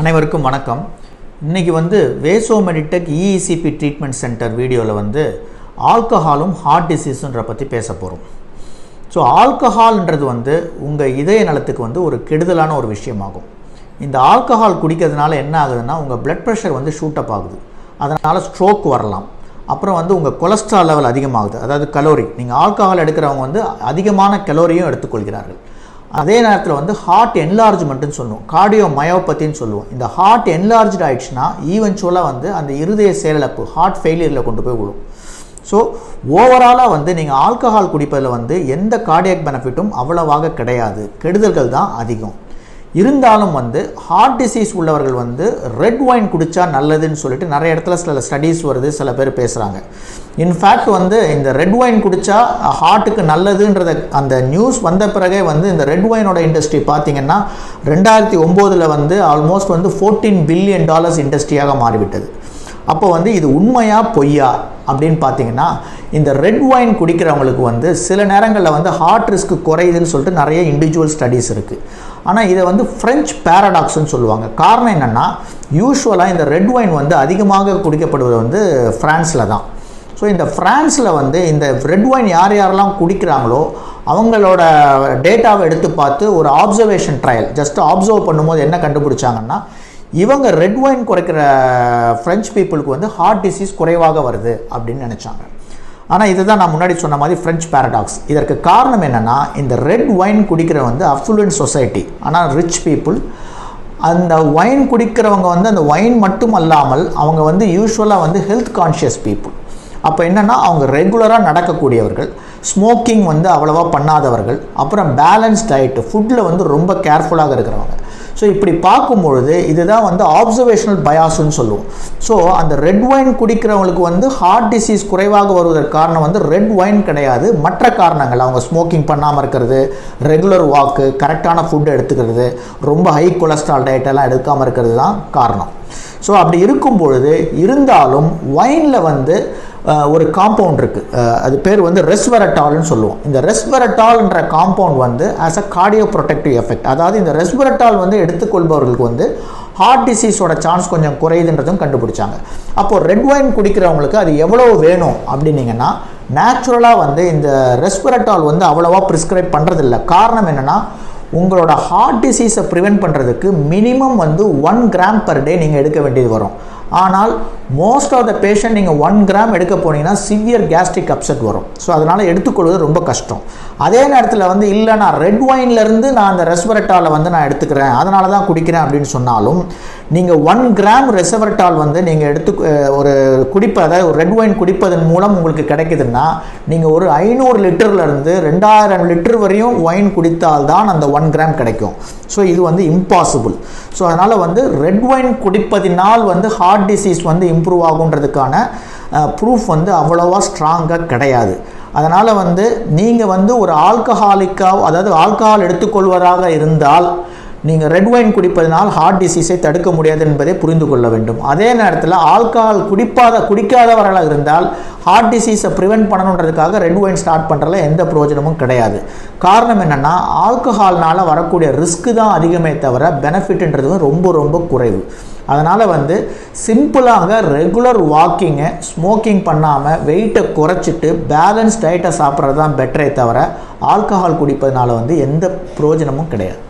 அனைவருக்கும் வணக்கம். இன்றைக்கி வந்து வேசோ மெடிடெக் இஇசிபி ட்ரீட்மெண்ட் சென்டர் வீடியோவில் வந்து ஆல்கஹாலும் ஹார்ட் டிசீஸுன்ற பற்றி பேச போகிறோம் ஸோ ஆல்கஹால்ன்றது வந்து உங்கள் இதய நலத்துக்கு வந்து ஒரு கெடுதலான ஒரு விஷயமாகும். இந்த ஆல்கஹால் குடிக்கிறதுனால என்ன ஆகுதுன்னா உங்கள் பிளட் ப்ரெஷர் வந்து ஷூட் அப் ஆகுது. அதனால் ஸ்ட்ரோக் வரலாம். அப்புறம் வந்து உங்கள் கொலஸ்ட்ரால் லெவல் அதிகமாகுது. அதாவது கலோரி நீங்கள் ஆல்கஹால் எடுக்கிறவங்க வந்து அதிகமான கலோரியும் எடுத்துக்கொள்கிறார்கள். அதே நேரத்தில் வந்து ஹார்ட் என்லார்ஜ்மெண்ட்டுன்னு சொல்லுவோம். கார்டியோ மயோபத்தின்னு சொல்லுவோம். இந்த ஹார்ட் என்லார்ஜ் ஆயிடுச்சுன்னா ஈவென்ச்சுவலாக வந்து அந்த இருதய செயலிழப்பு ஹார்ட் ஃபெயிலியரில் கொண்டு போய் விடும். ஸோ ஓவராலாக வந்து நீங்கள் ஆல்கஹால் குடிப்பதில் வந்து எந்த கார்டியாக் பெனிஃபிட்டும் அவ்வளவாக கிடையாது. கெடுதல்கள் தான் அதிகம். இருந்தாலும் வந்து ஹார்ட் டிசீஸ் உள்ளவர்கள் வந்து ரெட் ஒயின் குடித்தா நல்லதுன்னு சொல்லிட்டு நிறைய இடத்துல சில ஸ்டடீஸ் வருது சில பேர் பேசுகிறாங்க இன்ஃபேக்ட் வந்து இந்த ரெட் ஒயின் குடித்தா ஹார்ட்டுக்கு நல்லதுன்றத அந்த நியூஸ் வந்த பிறகே வந்து இந்த ரெட் ஒயினோட இண்டஸ்ட்ரி பார்த்தீங்கன்னா ரெண்டாயிரத்தி ஒம்போதில் வந்து ஆல்மோஸ்ட் வந்து ஃபோர்டீன் பில்லியன் டாலர்ஸ் இண்டஸ்ட்ரியாக மாறிவிட்டது. அப்போ வந்து இது உண்மையா பொய்யா? அப்படின்னு பார்த்தீங்கன்னா இந்த ரெட் ஒயின் குடிக்கிறவங்களுக்கு வந்து சில நேரங்களில் வந்து ஹார்ட் ரிஸ்க் குறையுதுன்னு சொல்லிட்டு நிறைய இண்டிவிஜுவல் ஸ்டடீஸ் இருக்குது ஆனால் இதை வந்து ஃப்ரெஞ்ச் பேரடாக்ஸ்ன்னு சொல்லுவாங்க. காரணம் என்னென்னா யூஸ்வலாக இந்த ரெட் ஒயின் வந்து அதிகமாக குடிக்கப்படுவது வந்து ஃப்ரான்ஸில் தான். ஸோ இந்த ஃப்ரான்ஸில் வந்து இந்த ரெட் ஒயின் யார் யாரெல்லாம் குடிக்கிறாங்களோ அவங்களோட டேட்டாவை எடுத்து பார்த்து ஒரு ஆப்சர்வேஷன் ட்ரையல் ஜஸ்ட் ஆப்சர்வ் பண்ணும்போது என்ன கண்டுபிடிச்சாங்கன்னா இவங்க ரெட் ஒயின் குறைக்கிற ஃப்ரெஞ்ச் பீப்புளுக்கு வந்து ஹார்ட் டிசீஸ் குறைவாக வருது அப்படின்னு நினச்சாங்க. ஆனால் இதுதான் நான் முன்னாடி சொன்ன மாதிரி ஃப்ரெஞ்ச் பேரடாக்ஸ் இதற்கு காரணம் என்னென்னா இந்த ரெட் ஒயின் குடிக்கிற வந்து அஃப்ளூயன்ட் சொசைட்டி ஆனால் ரிச் பீப்புள் அந்த ஒயின் குடிக்கிறவங்க வந்து அந்த ஒயின் மட்டும் அல்லாமல் அவங்க வந்து யூஸ்வலாக வந்து ஹெல்த் கான்ஷியஸ் பீப்புள் அப்போ என்னென்னா அவங்க ரெகுலராக நடக்கக்கூடியவர்கள் ஸ்மோக்கிங் வந்து அவ்வளோவா பண்ணாதவர்கள் அப்புறம் பேலன்ஸ் டயட்டு ஃபுட்டில் வந்து ரொம்ப கேர்ஃபுல்லாக இருக்கிறவங்க. ஸோ இப்படி பார்க்கும்பொழுது இதுதான் வந்து ஆப்சர்வேஷனல் பயாஸ்ன்னு சொல்லுவோம். ஸோ அந்த ரெட் ஒயின் குடிக்கிறவங்களுக்கு வந்து ஹார்ட் டிசீஸ் குறைவாக வருவதற்கு காரணம் வந்து ரெட் ஒயின் கிடையாது. மற்ற காரணங்கள் அவங்க ஸ்மோக்கிங் பண்ணாமல் இருக்கிறது ரெகுலர் வாக்கு கரெக்டான ஃபுட் எடுத்துக்கிறது ரொம்ப ஹை கொலஸ்ட்ரால் டயட்டெல்லாம் எடுக்காமல் இருக்கிறது தான் காரணம். ஸோ அப்படி இருக்கும் பொழுது இருந்தாலும் ஒயினில் வந்து ஒரு காம்பவுண்ட் இருக்குது அது பேர் வந்து ரெஸ்வரட்டால்னு சொல்லுவோம். இந்த ரெஸ்வரட்டால்ன்ற காம்பவுண்ட் வந்து as a cardio protective effect அதாவது இந்த ரெஸ்வரட்டால் வந்து எடுத்துக்கொள்பவர்களுக்கு வந்து ஹார்ட் டிசீஸோட சான்ஸ் கொஞ்சம் குறையுதுன்றதும் கண்டுபிடிச்சாங்க. அப்போது ரெட் ஒயின் குடிக்கிறவங்களுக்கு அது எவ்வளோ வேணும் அப்படின்னீங்கன்னா நேச்சுரலாக வந்து இந்த ரெஸ்பிரட்டால் வந்து அவ்வளோவா ப்ரிஸ்கிரைப் பண்ணுறதில்ல காரணம் என்னென்னா உங்களோட ஹார்ட் டிசீஸை ப்ரிவெண்ட் பண்ணுறதுக்கு மினிமம் வந்து ஒன் கிராம் பர் டே நீங்கள் எடுக்க வேண்டியது வரும். ஆனால் மோஸ்ட் ஆஃப் த பேஷண்ட் நீங்கள் ஒன் கிராம் எடுக்க போனீங்கன்னா சிவியர் கேஸ்ட்ரிக் அப்செட் வரும். ஸோ அதனால் எடுத்துக்கொள்வது ரொம்ப கஷ்டம். அதே நேரத்தில் வந்து இல்லை நான் ரெட் ஒயின்லேருந்து நான் அந்த ரெஸ்வரட்டாலை வந்து நான் எடுத்துக்கிறேன். அதனால தான் குடிக்கிறேன் அப்படின்னு சொன்னாலும் நீங்கள் ஒன் கிராம் ரெசவரட்டால் வந்து நீங்கள் எடுத்து ஒரு குடிப்பதை ஒரு ரெட் ஒயின் குடிப்பதன் மூலம் உங்களுக்கு கிடைக்குதுன்னா நீங்கள் ஒரு ஐநூறு லிட்டர்லேருந்து ரெண்டாயிரம் லிட்டர் வரையும் ஒயின் குடித்தால் தான் அந்த ஒன் கிராம் கிடைக்கும். ஸோ இது வந்து இம்பாசிபிள் ஸோ அதனால் வந்து ரெட் ஒயின் குடிப்பதினால் வந்து ஹார்ட் டிசீஸ் வந்து இம்ப்ரூவ் ஆகுன்றதுக்கான ப்ரூஃப் வந்து அவ்வளோவா ஸ்ட்ராங்காக கிடையாது. அதனால் வந்து நீங்கள் வந்து ஒரு ஆல்கஹாலிக்காக அதாவது ஆல்கஹால் எடுத்துக்கொள்வதாக இருந்தால் நீங்கள் ரெட் ஒயின் குடிப்பதனால் ஹார்ட் டிசீஸை தடுக்க முடியாது என்பதை புரிந்து கொள்ள வேண்டும். அதே நேரத்தில் ஆல்கஹால் குடிப்பாத குடிக்காதவர்களாக இருந்தால் ஹார்ட் டிசீஸை ப்ரிவெண்ட் பண்ணணுன்றதுக்காக ரெட் ஒயின் ஸ்டார்ட் பண்ணுறதுல எந்த பிரயோஜனமும் கிடையாது. காரணம் என்னென்னா ஆல்கஹால்னால் வரக்கூடிய ரிஸ்க்கு தான் அதிகமே தவிர பெனிஃபிட்ன்றது ரொம்ப ரொம்ப குறைவு. அதனால் வந்து சிம்பிளாக ரெகுலர் வாக்கிங்கை ஸ்மோக்கிங் பண்ணாமல் வெயிட்டை குறைச்சிட்டு பேலன்ஸ் டயட்டை சாப்பிட்றது தான் பெட்டரே தவிர ஆல்கஹால் குடிப்பதனால வந்து எந்த பிரயோஜனமும் கிடையாது.